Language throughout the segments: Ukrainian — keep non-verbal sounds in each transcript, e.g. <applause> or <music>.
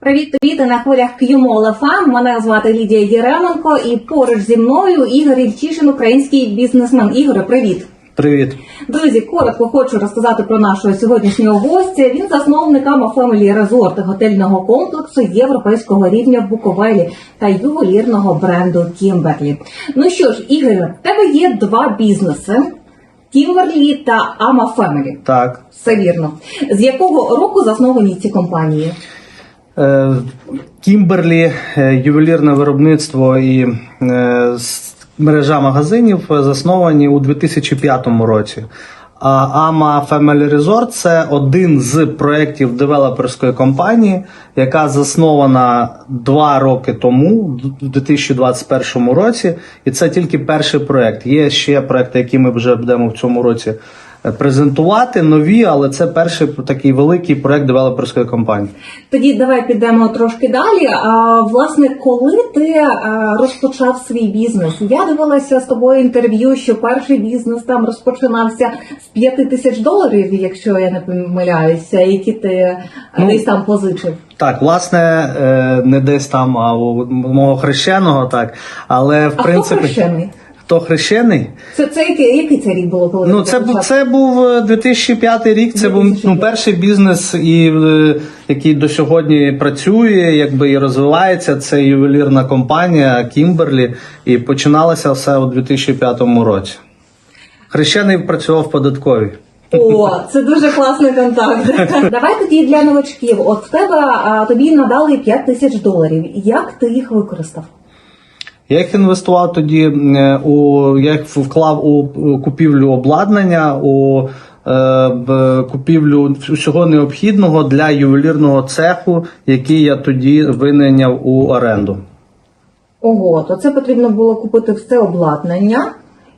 Привіт, привіт на хвилях К'юмолафам. Мене звати Лідія Єременко і поруч зі мною Ігор Ільчишин, український бізнесмен. Ігоре, привіт. Привіт. Друзі, коротко хочу розказати про нашого сьогоднішнього гостя. Він засновник Ама Family Resort готельного комплексу європейського рівня в Буковелі та ювелірного бренду Кімберлі. Ну що ж, Ігоре, в тебе є два бізнеси: Кімберлі та Ама Family. Так. Все вірно. З якого року засновані ці компанії? Е, Кімберлі, е, ювелірне виробництво і е, мережа магазинів засновані у 2005 році. А Ama Family Resort це один з проєктів девелоперської компанії, яка заснована два роки тому, в 2021 році. І це тільки перший проєкт. Є ще проєкти, які ми вже будемо в цьому році презентувати, нові, але це перший такий великий проєкт девелоперської компанії. Тоді давай підемо трошки далі. А власне, коли ти е, розпочав свій бізнес? Я дивилася з тобою інтерв'ю, що перший бізнес там розпочинався з 5 тисяч доларів, якщо я не помиляюся, які ти е, Ну, десь там позичив. Так, власне, е, не десь там, а у мого хрещеного, так. Але в А принципі. хто хрещений? Хто хрещений? Це, це який, який це рік було, коли Ну, це був це був е, 2005 рік. Це був ну, перший бізнес, і е, який до сьогодні працює, якби і розвивається. Це ювелірна компанія Кімберлі, і починалося все у 2005 році. Хрещений працював в податковій. О, це дуже класний контакт. <laughs> Давай тоді для новачків. От в тебе а, тобі надали 5 тисяч доларів. Як ти їх використав? Я їх інвестував тоді е, у я їх вклав у купівлю обладнання, у е, купівлю всього необхідного для ювелірного цеху, який я тоді винайняв у оренду. Ого, то це потрібно було купити все обладнання,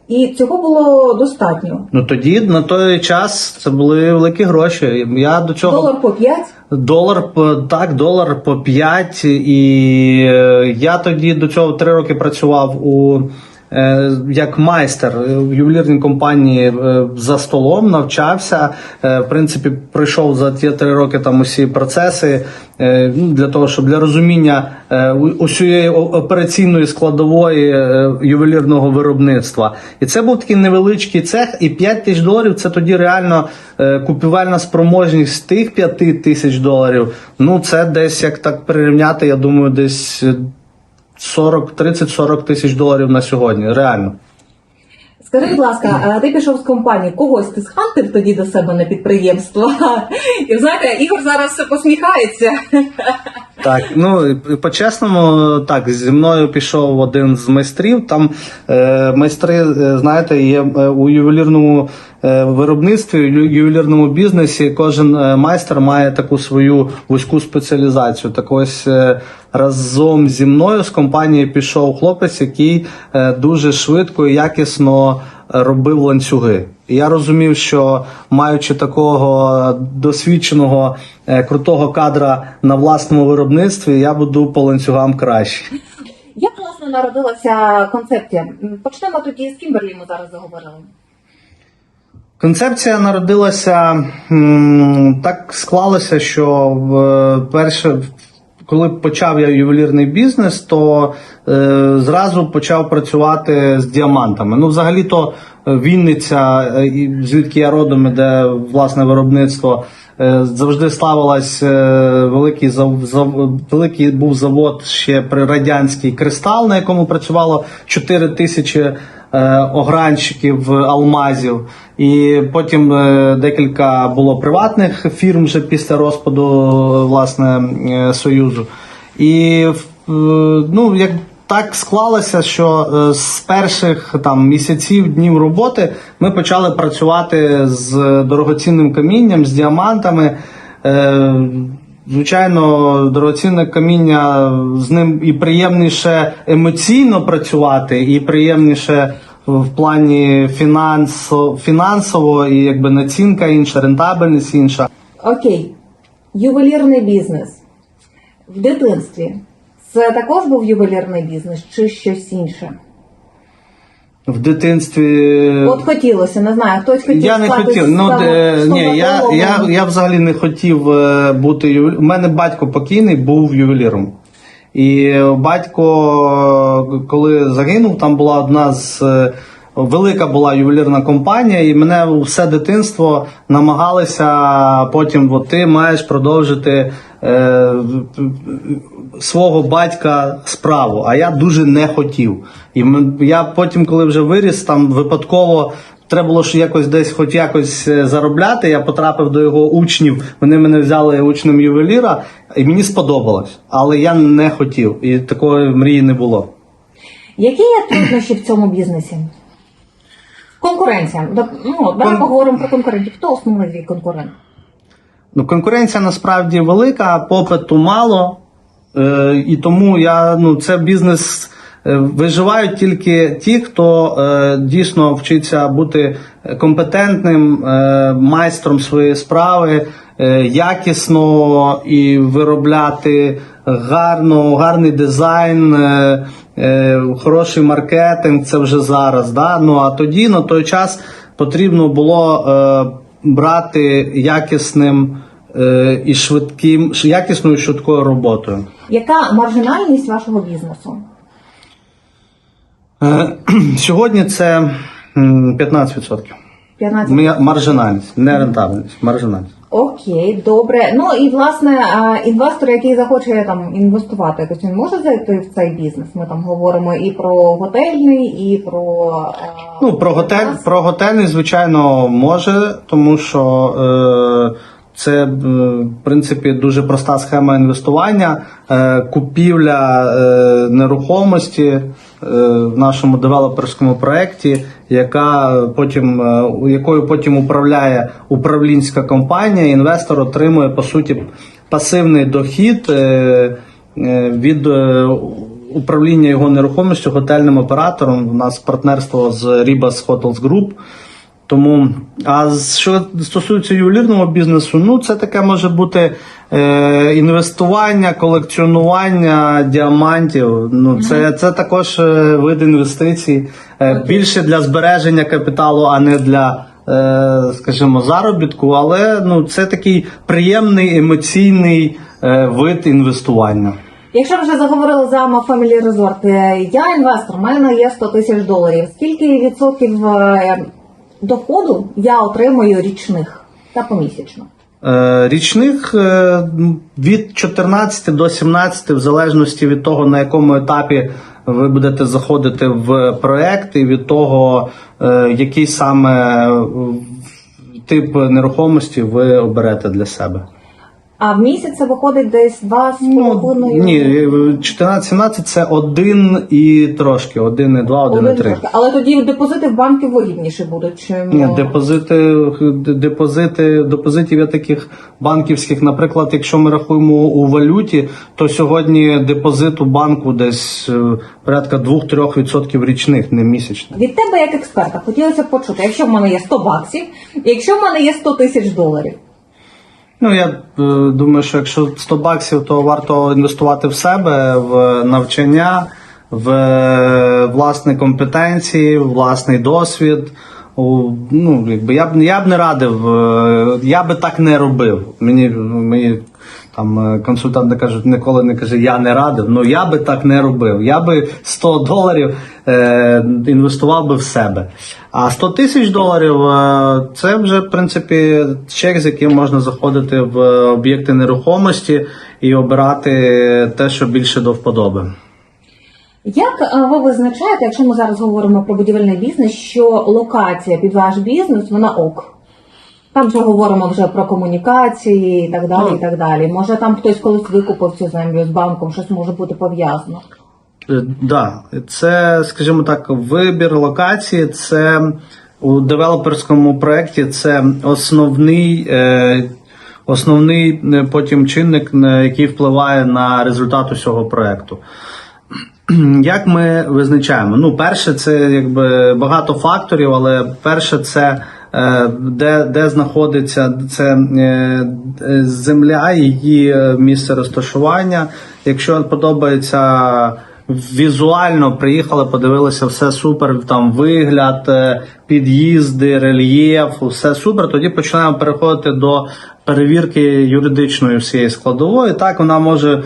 і цього було достатньо. Ну тоді на той час це були великі гроші. Я до цього Долар по 5. Долар по так, долар по 5. І е, я тоді до цього три роки працював у як майстер в ювелірній компанії е, за столом, навчався. Е, в принципі, пройшов за ті три роки там усі процеси е, ну, для того, щоб для розуміння е, усієї операційної складової е, ювелірного виробництва. І це був такий невеличкий цех, і 5 тисяч доларів це тоді реально е, купівельна спроможність тих 5 тисяч доларів. Ну це десь як так прирівняти, я думаю, десь е, 40, 30-40 тисяч доларів на сьогодні. Реально. Скажи, будь ласка, а ти пішов з компанії, когось ти схантив тоді до себе на підприємство? <laughs> І знаєте, Ігор зараз все посміхається. <laughs> Так, ну по-чесному, так, зі мною пішов один з майстрів. Там е, майстри, е, знаєте, є е, у ювелірному е, виробництві, ю- ювелірному бізнесі. Кожен майстер має таку свою вузьку спеціалізацію. Так ось разом зі мною з компанії пішов хлопець, який е, дуже швидко і якісно е, робив ланцюги. І я розумів, що маючи такого досвідченого е, крутого кадра на власному виробництві, я буду по ланцюгам краще. Як власне народилася концепція? Почнемо тоді з Кімберлі, ми зараз заговорили. Концепція народилася так склалося, що в перше, коли почав я ювелірний бізнес, то е, зразу почав працювати з діамантами. Ну, взагалі, то е, Вінниця, е, звідки я родом, де власне виробництво. е, Завжди ставилась е, великий зав, зав- великий був завод ще при радянський кристал, на якому працювало 4 тисячі огранщиків алмазів. І потім е, декілька було приватних фірм вже після розпаду е, власне е, союзу. І е, ну як так склалося, що е, з перших там місяців днів роботи ми почали працювати з дорогоцінним камінням, з діамантами. Е, Звичайно, дорогоцінне каміння з ним і приємніше емоційно працювати, і приємніше в плані фінансово, фінансово і якби націнка інша, рентабельність інша. Окей, ювелірний бізнес в дитинстві. Це також був ювелірний бізнес чи щось інше? В дитинстві От хотілося, не знаю, хтось хотів я не хотів. Ну стомат- е, ні, я, я, я взагалі не хотів е, бути ювеліром. У мене батько покійний був ювеліром. І батько, коли загинув, там була одна з е, велика була ювелірна компанія, і мене все дитинство намагалися потім, от ти маєш продовжити е, свого батька справу. А я дуже не хотів. І я потім, коли вже виріс, там випадково. Треба було ж якось десь, хоч якось е, заробляти. Я потрапив до його учнів. Вони мене взяли учнем ювеліра, і мені сподобалось. Але я не хотів, і такої мрії не було. Які є труднощі в цьому бізнесі? Конкуренція. Ну, давай Кон- поговоримо про конкурентів. Хто основний твій конкурент? Ну, конкуренція насправді велика, попиту мало. Е, і тому я, ну, це бізнес. Е, Виживають тільки ті, хто е, дійсно вчиться бути компетентним е, майстром своєї справи, е, якісно і виробляти гарно, гарний дизайн, е, е, хороший маркетинг. Це вже зараз. Да? Ну а тоді на той час потрібно було е, брати якісним е, і швидким, якісною швидкою роботою. Яка маржинальність вашого бізнесу? Е, <clears throat> Сьогодні це м, 15%. 15 Ми- Маржинальність, не рентабельність, маржинальність. Окей, добре. Ну і власне а, інвестор, який захоче там інвестувати, якось він може зайти в цей бізнес. Ми там говоримо і про готельний, і про а, Ну, про готель, нас. про готельний, звичайно, може, тому що е, це, е, в принципі, дуже проста схема інвестування, е, купівля е, нерухомості е, в нашому девелоперському проєкті, яка потім, е, якою потім управляє управлінська компанія. Інвестор отримує, по суті, пасивний дохід. Е, е, від е, управління його нерухомістю готельним оператором. У нас партнерство з Ribas Hotels Group. Тому, а що стосується ювелірного бізнесу, ну це таке може бути е, інвестування, колекціонування діамантів. Ну це, це також е, вид інвестицій. Е, більше для збереження капіталу, а не для, скажімо, заробітку. Але ну це такий приємний емоційний е, вид інвестування. Якщо вже заговорили за Ama Family Resort, я інвестор, в мене є 100 тисяч доларів. Скільки відсотків доходу я отримую річних та помісячно? Е, Річних е, від 14 до 17, в залежності від того, на якому етапі ви будете заходити в проект, і від того, е, який саме тип нерухомості ви оберете для себе. А в місяць це виходить десь два з Ну, половиною. ні, 14-17 це один і трошки, один і два, один і три. Але тоді депозити в банки вигідніші будуть, чим Ні, депозити, депозити, депозитів є таких банківських. Наприклад, якщо ми рахуємо у валюті, то сьогодні депозит у банку десь е, порядка 2-3% річних, не місячних. від тебе як експерта хотілося б почути, якщо в мене є 100 баксів, якщо в мене є 100 тисяч доларів. Ну я е, думаю, що якщо 100 баксів, то варто інвестувати в себе, в навчання, в власні компетенції, власний досвід. Ну, якби я б я б не радив, е, я би так не робив. Мені мені там е, консультанти кажуть, ніколи не каже, я не радив. Ну я би так не робив. Я би 100 <laughs> доларів е, інвестував би в себе. А 100 тисяч доларів е, це вже в принципі чек, з яким можна заходити в об'єкти нерухомості і обирати те, що більше до вподоби. Як е, ви визначаєте, якщо ми зараз говоримо про будівельний бізнес, що локація під ваш бізнес вона ок? Там вже говоримо вже про комунікації і так далі. Ну. і так далі. Може там хтось колись викупив цю землю з банком, щось може бути пов'язано. Е, Да, це, скажімо так, вибір локації. Це у девелоперському проєкті це основний, е, основний е, потім чинник, який впливає на результат усього проєкту. <clears throat> Як ми визначаємо? Ну, перше, це якби багато факторів, але перше це е, де, де знаходиться це е, земля, її місце розташування. Якщо подобається візуально приїхали, подивилися, все супер, там вигляд, е, під'їзди, рельєф, все супер. Тоді починаємо переходити до перевірки юридичної всієї складової. Так вона може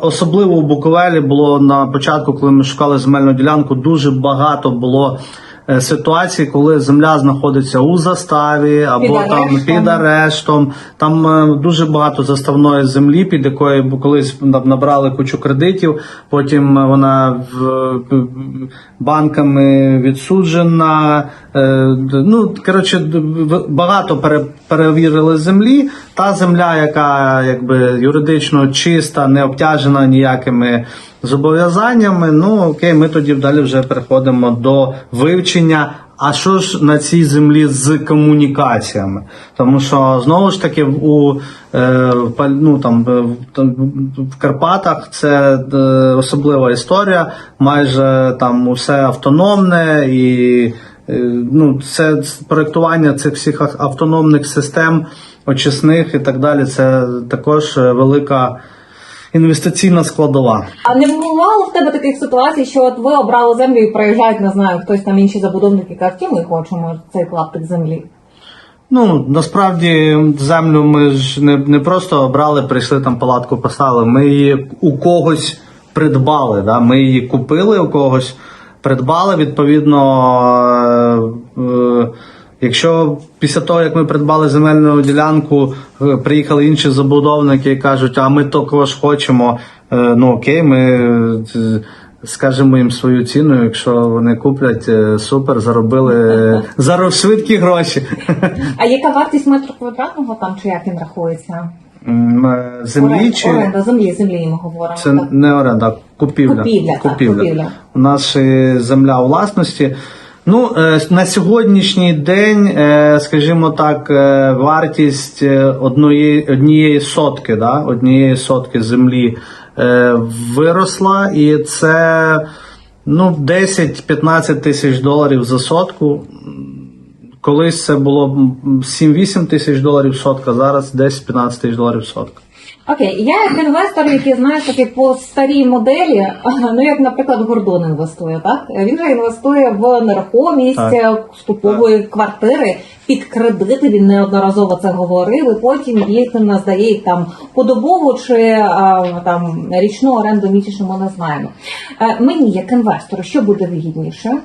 особливо у Буковелі було на початку, коли ми шукали земельну ділянку, дуже багато було. Е, Ситуацій, коли земля знаходиться у заставі або Під там арештом. під арештом, там е, дуже багато заставної землі, під якою колись на- набрали кучу кредитів. Потім е, вона в, банками відсуджена. Е, Ну коротше, багато пере, перевірили землі. Та земля, яка якби юридично чиста, не обтяжена ніякими зобов'язаннями. Ну окей, ми тоді далі вже переходимо до вивчення. А що ж на цій землі з комунікаціями? Тому що знову ж таки у е, ну, там, в- Карпатах це е, особлива історія, майже там усе автономне і ну, це проєктування цих всіх автономних систем очисних і так далі. Це також е, велика інвестиційна складова. А не бувало в тебе таких ситуацій, що от ви обрали землю і приїжджають, не знаю, хтось там інші забудовники кажуть, «Ті, ми хочемо цей клаптик землі. Ну насправді землю ми ж не, не просто брали, прийшли там палатку поставили. Ми її у когось придбали. Да? Ми її купили у когось, придбали. Відповідно, е, е, якщо після того, як ми придбали земельну ділянку, е, приїхали інші забудовники і кажуть, а ми також хочемо. е, ну окей, ми. е, Скажемо їм свою ціну, якщо вони куплять, е, супер, заробили е, <laughs> зароб швидкі гроші. А яка вартість метру квадратного там чи як він рахується? Е, Землі Оренда, чи оренда землі, землі ми говоримо. це так. не оренда, купівля. Купівля, так, купівля. У нас е, земля у власності. Ну, е, на сьогоднішній день, е, скажімо так, е, вартість одної, однієї сотки, да, однієї сотки землі виросла, і це ну, 10-15 тисяч доларів за сотку. Колись це було 7-8 тисяч доларів сотка, зараз 10-15 тисяч доларів сотка. Окей, я як інвестор, який знає таки по старій моделі, <laughs> ну як, наприклад, Гордон інвестує, так? Він же інвестує в нерухомість, е, квартири під кредити. Він неодноразово це говорив. І потім їх наздає їх там подобову чи а, там річну оренду місячну, ми не знаємо. Е, Мені, як інвестору, що буде вигідніше?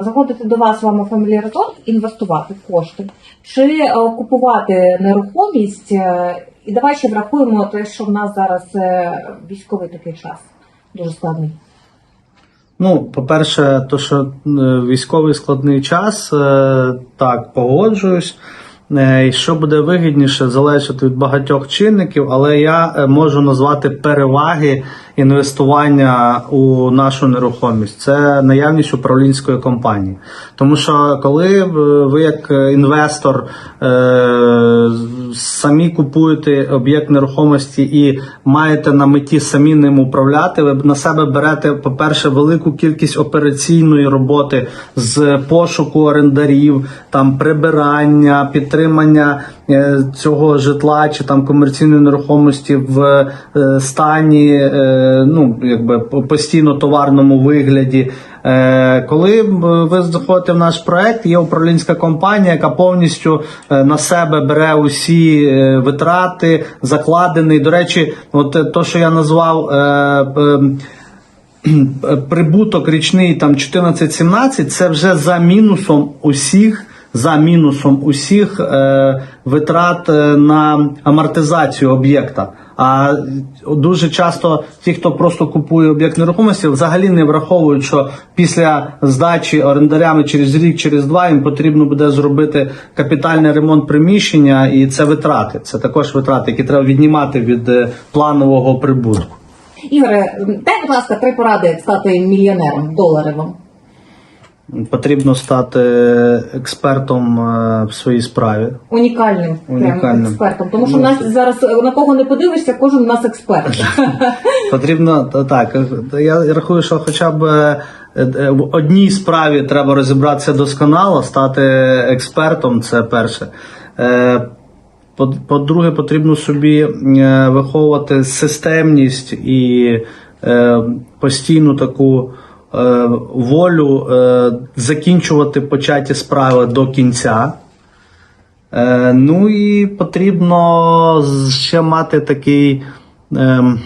Заходити до вас в вам Family Resort, інвестувати кошти, чи е, купувати нерухомість, е, і давай ще врахуємо те, що в нас зараз е, військовий такий час дуже складний. Ну, по-перше, то, що е, військовий складний час, е, так, погоджуюсь. Що буде вигідніше, залежить від багатьох чинників, але я можу назвати переваги інвестування у нашу нерухомість. Це наявність управлінської компанії. Тому що коли ви як інвестор самі купуєте об'єкт нерухомості і маєте на меті самі ним управляти, ви на себе берете, по-перше, велику кількість операційної роботи з пошуку орендарів, там прибирання, підтримання е, цього житла чи там комерційної нерухомості в е, стані, е, ну якби по- постійно товарному вигляді. Е, Коли ви заходите в наш проект, є управлінська компанія, яка повністю е, на себе бере усі е, витрати, закладений. До речі, от е, то, що я назвав. е, е, <clears throat> прибуток річний там 14-17, це вже за мінусом усіх. За мінусом усіх е, витрат е, на амортизацію об'єкта. А дуже часто ті, хто просто купує об'єкт нерухомості, взагалі не враховують, що після здачі орендарями через рік, через два їм потрібно буде зробити капітальний ремонт приміщення, і це витрати. Це також витрати, які треба віднімати від е, планового прибутку. Ігоре, дай, будь ласка, три поради, стати мільйонером доларовим. Потрібно стати експертом е, в своїй справі. Унікальним, Унікальним. експертом. Тому що Ну, нас зараз е, на кого не подивишся, кожен у нас експерт. <laughs> Потрібно так. е, Я рахую, що хоча б в одній справі треба розібратися досконало, стати експертом. Це перше. По- По-друге, потрібно собі виховувати системність і постійну таку волю е, закінчувати початі справи до кінця. Е, ну і потрібно ще мати такий. ем,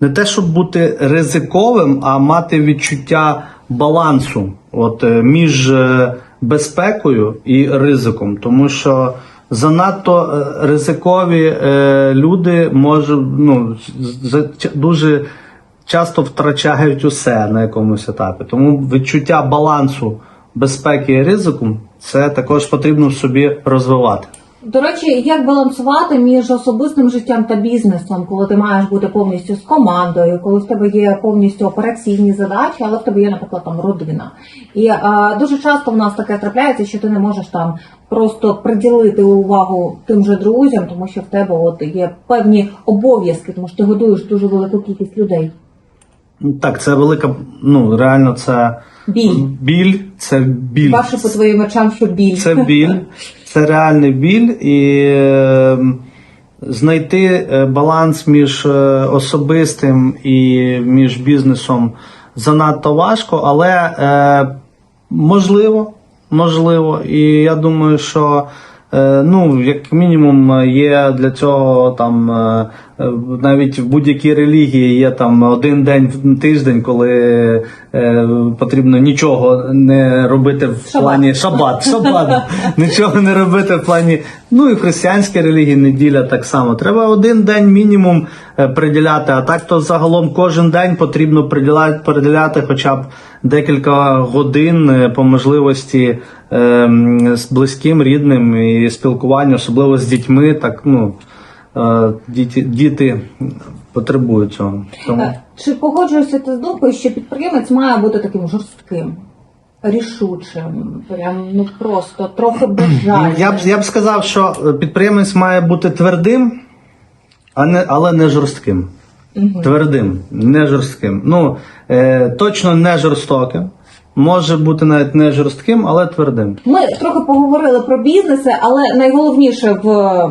не те, щоб бути ризиковим, а мати відчуття балансу от, е, між е, безпекою і ризиком. Тому що занадто е, ризикові е, люди може, ну, дуже часто втрачають усе на якомусь етапі. Тому відчуття балансу безпеки і ризику це також потрібно собі розвивати. До речі, як балансувати між особистим життям та бізнесом, коли ти маєш бути повністю з командою, коли в тебе є повністю операційні задачі, але в тебе є, наприклад, там родина. І а, дуже часто в нас таке трапляється, що ти не можеш там просто приділити увагу тим же друзям, тому що в тебе от є певні обов'язки, тому що ти годуєш дуже велику кількість людей. Так, це велика, ну реально це Біль. біль, це біль. Бачу по твоїм очам, що біль. Це біль, це реальний біль, і е, знайти е, баланс між е, особистим і між бізнесом занадто важко, але е, можливо, можливо. І я думаю, що ну, як мінімум, є для цього там е, е, навіть в будь-якій релігії є там один день в тиждень, коли е, потрібно нічого не робити в Шабат. плані шабат, шабат, <laughs> нічого не робити в плані. Ну і в християнській релігії неділя так само. Треба один день мінімум е, приділяти, а так то загалом кожен день потрібно приділяти, приділяти хоча б декілька годин е, по можливості е, з близьким, рідним і спілкування, особливо з дітьми. Так ну е, діти, діти потребують цього. Тому. Е, Чи погоджуєшся ти з думкою, що підприємець має бути таким жорстким, рішучим, прям ну просто трохи безжальним? Я б я б сказав, що підприємець має бути твердим, а не але не жорстким. Твердим, не жорстким. Ну е, точно не жорстоким. Може бути навіть не жорстким, але твердим. Ми трохи поговорили про бізнеси, але найголовніше в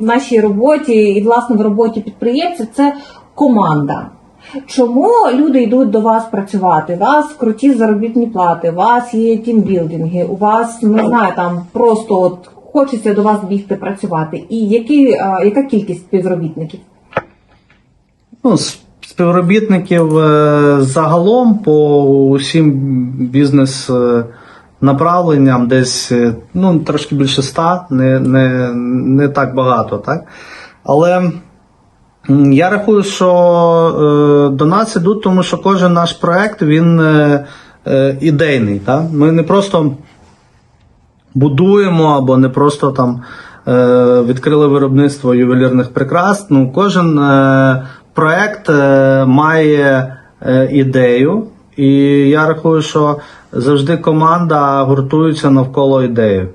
нашій роботі і власне в роботі підприємця це команда. Чому люди йдуть до вас працювати? У вас круті заробітні плати, у вас є тімбілдинги, у вас не знаю, там просто от хочеться до вас бігти працювати. І які, а, яка кількість співробітників? Ну, співробітників е, загалом по усім бізнес е, направленням десь е, ну, трошки більше ста, не, не, не так багато, так? Але я рахую, що до нас ідуть, тому що кожен наш проект він ідейний. Так? Ми не просто будуємо або не просто там відкрили виробництво ювелірних прикрас. Ну, кожен проект е, має е, ідею, і я рахую, що завжди команда гуртується навколо ідеї.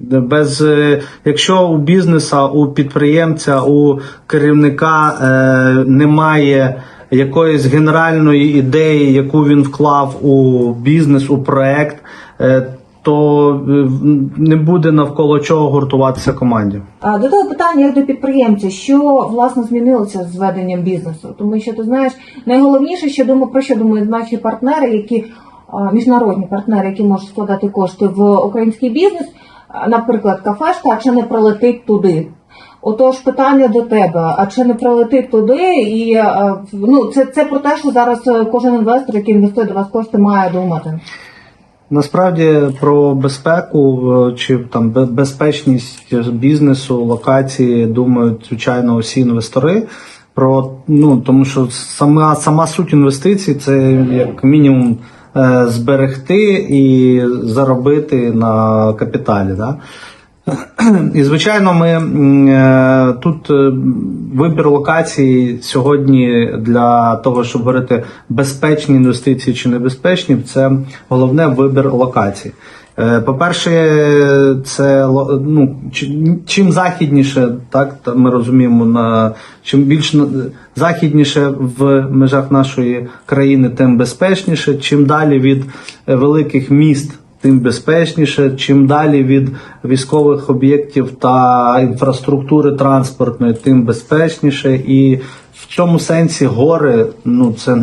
Без, е, якщо у бізнеса, у підприємця, у керівника е, немає якоїсь генеральної ідеї, яку він вклав у бізнес, у проект, е, то е, не буде навколо чого гуртуватися команді. А, До того питання як до підприємця, що власне змінилося з веденням бізнесу? Тому що ти знаєш, найголовніше, що думаю, про що думають наші партнери, які міжнародні партнери, які можуть складати кошти в український бізнес, наприклад, кафешка, а чи не прилетить туди? Отож, питання до тебе: а чи не прилетить туди? І ну це, це про те, що зараз е, кожен інвестор, який інвестує до вас кошти, має думати. Насправді про безпеку е, чи там безпечність бізнесу, локації думають звичайно усі інвестори. Про ну тому, що сама сама суть інвестицій це як мінімум е, зберегти і заробити на капіталі. Да? <clears throat> І звичайно, ми е, тут е, вибір локації сьогодні для того, щоб говорити безпечні інвестиції чи небезпечні, це головне вибір локацій. Е, По-перше, це ну, чим західніше, так ми розуміємо, на чим більш західніше в межах нашої країни, тим безпечніше. Чим далі від великих міст тим безпечніше. Чим далі від військових об'єктів та інфраструктури транспортної, тим безпечніше. І в цьому сенсі гори ну це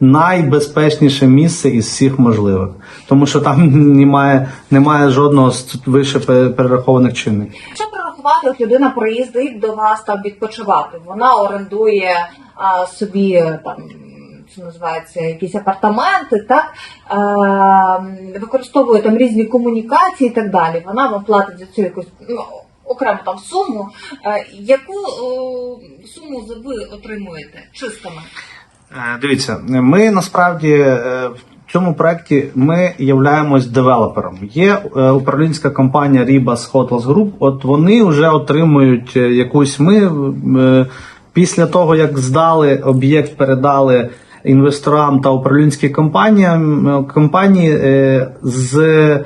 найбезпечніше місце із всіх можливих, тому що там немає, немає жодного з вище перерахованих чинників. Якщо прорахувати, от людина приїздить до вас там відпочивати, вона орендує а, собі там. Що називається якісь апартаменти, так використовує там різні комунікації і так далі. Вона вам платить за цю якусь ну, окрему там суму. Яку суму ви отримуєте чистими? Е, Дивіться, ми насправді е, в цьому проєкті ми являємось девелопером. Є е, управлінська компанія Ribas Hotels Group. От вони вже отримують якусь. Ми після того, як здали об'єкт, передали інвесторам та управлінським компаніям е, компанії е, з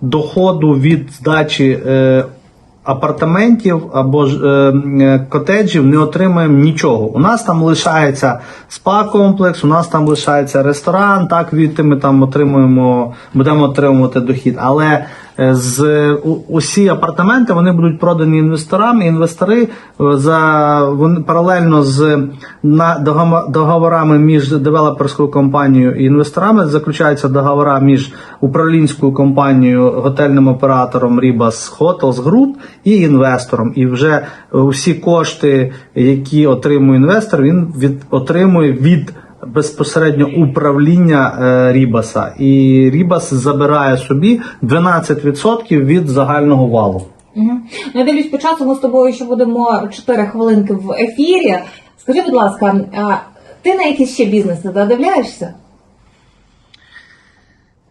доходу від здачі. е, апартаментів або ж котеджів не отримаємо нічого. У нас там лишається спа-комплекс, у нас там лишається ресторан. Так від ми там отримуємо, будемо отримувати дохід. Але з усі апартаменти вони будуть продані інвесторам. І інвестори е, за вони паралельно з на договорами між девелоперською компанією і інвесторами заключаються договори між управлінською компанією, готельним оператором Ribas Hotels Group і інвестором. І вже усі кошти, які отримує інвестор, він від отримує від безпосередньо управління е, Рібаса. І Рібас забирає собі 12% від загального валу. Угу. Ну, я дивлюсь, по часу ми з тобою ще будемо 4 хвилинки в ефірі. Скажи, будь ласка, ти на якісь ще бізнеси додивляєшся?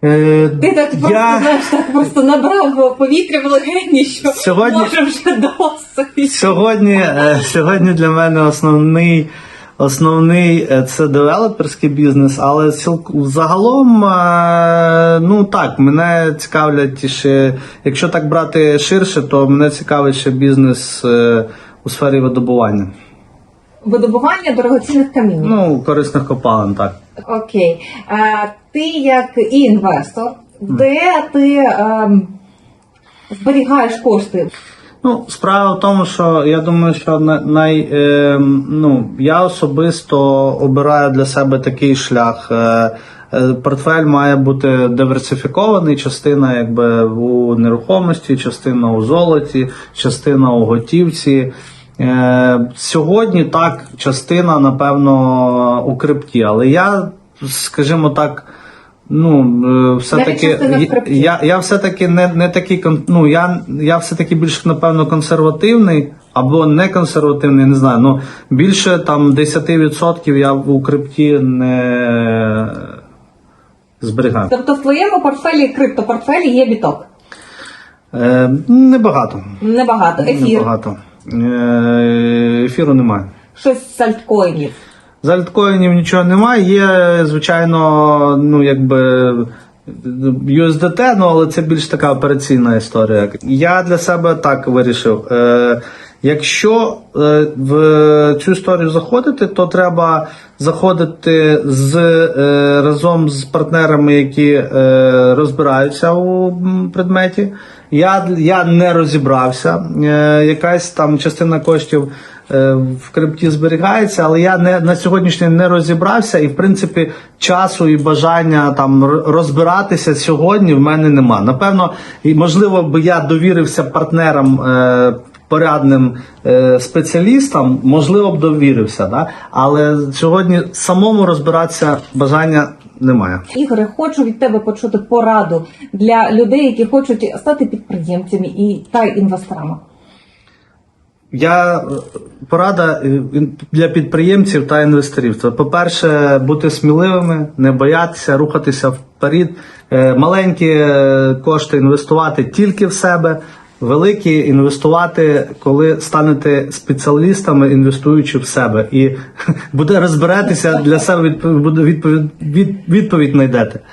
Е, Ти так просто я... знаєш, так просто набрав повітря в легені, що Сьогодні- може вже досить. Сьогодні, е, сьогодні для мене основний, основний е, це девелоперський бізнес, але загалом, е, ну так, мене цікавлять ще, якщо так брати ширше, то мене цікавить ще бізнес е, у сфері видобування. Видобування дорогоцінних камінь. Ну, корисних копалин, так. Окей. А, ти як і інвестор, де ти ем, зберігаєш кошти? Ну, справа в тому, що я думаю, що най, е, ну, я особисто обираю для себе такий шлях. Е, е, портфель має бути диверсифікований, частина якби у нерухомості, частина у золоті, частина у готівці. Е, сьогодні так, частина, напевно, у крипті, але я, скажімо так, ну, е, все-таки я, я все-таки не, не такий ну, я, я все-таки більш, напевно, консервативний або не консервативний, не знаю. Ну, більше там 10% я у крипті не зберігаю. Тобто в твоєму портфелі, криптопортфелі є біток. Е, небагато. Небагато. Ефір, Небагато. Е, ефіру немає. щось з альткоїнів. З альткоїнів нічого немає. Є, звичайно, ну якби USDT, ну але це більш така операційна історія. Я для себе так вирішив. Е, якщо е, в цю історію заходити, то треба заходити з е, разом з партнерами, які е, розбираються у предметі. Я, я не розібрався. Е, якась там частина коштів в крипті зберігається, але я не на сьогоднішній не розібрався, і в принципі часу і бажання там розбиратися сьогодні в мене нема. Напевно, і можливо би я довірився партнерам. Е, Порядним е, спеціалістам, можливо б довірився, да? але сьогодні самому розбиратися бажання немає. Ігоре, хочу від тебе почути пораду для людей, які хочуть стати підприємцями і та інвесторами. Я е, порада е, для підприємців та інвесторів. Це, по-перше, бути сміливими, не боятися, рухатися вперед. Е, Маленькі кошти інвестувати тільки в себе, великі інвестувати, коли станете спеціалістами, інвестуючи в себе. І <laughs> буде розбиратися для себе відповідь, відповідь, відповідь знайдете.